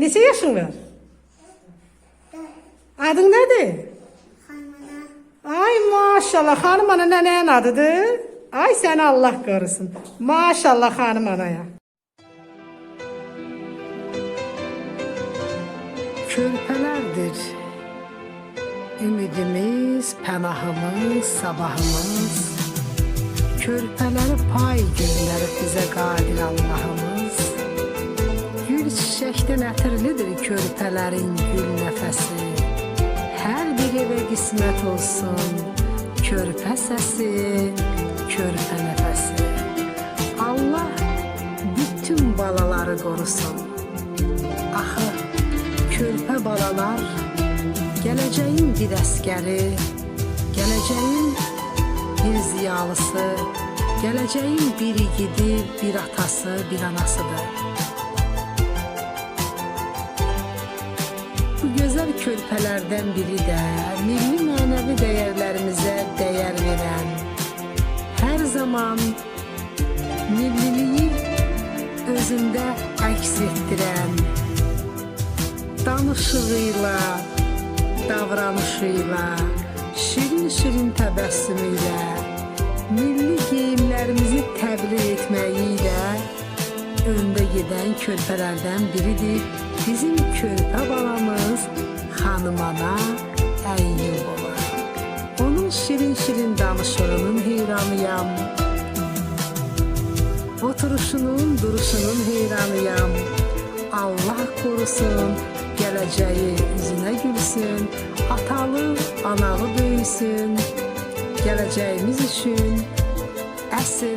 Neçə yaşın var? Adın nədir? Xanımana. Ay maşallah, xanımana nənəyin adıdır? Ay səni Allah qorusun. Maşallah xanımanaya. Körpələrdir. Ümidimiz, pənahımız, sabahımız. Körpələri pay günləri bizə qadir Allahımız. Gül çiçəkdən ətirlidir körpələrin gül nəfəsi. Hər bir evə qismət olsun körpə səsi, körpə nəfəsi. Allah bütün balaları qorusun. Axı körpə balalar gələcəyin bir əskəri, gələcəyin bir ziyalısı, gələcəyin bir igidi, bir atası, bir anasıdır. Bu gözəl körpələrdən biri də milli mənəvi dəyərlərimizə dəyər verən, hər zaman milliliyi özündə əks etdirən, danışığıyla, davranışıyla, şirin-şirin təbəssümüylə, milli geyimlərimizi təbliğ etməyi ilə öndə gedən körpələrdən biridir. Bizim körpə balamız xanım ana Əyyubova. Onun şirin-şirin danışığının heyranıyam. Oturuşunun, duruşunun heyranıyam. Allah korusun, gələcəyi üzünə gülsün, atalı, analı böyüsün. Gələcəyimiz üçün əsl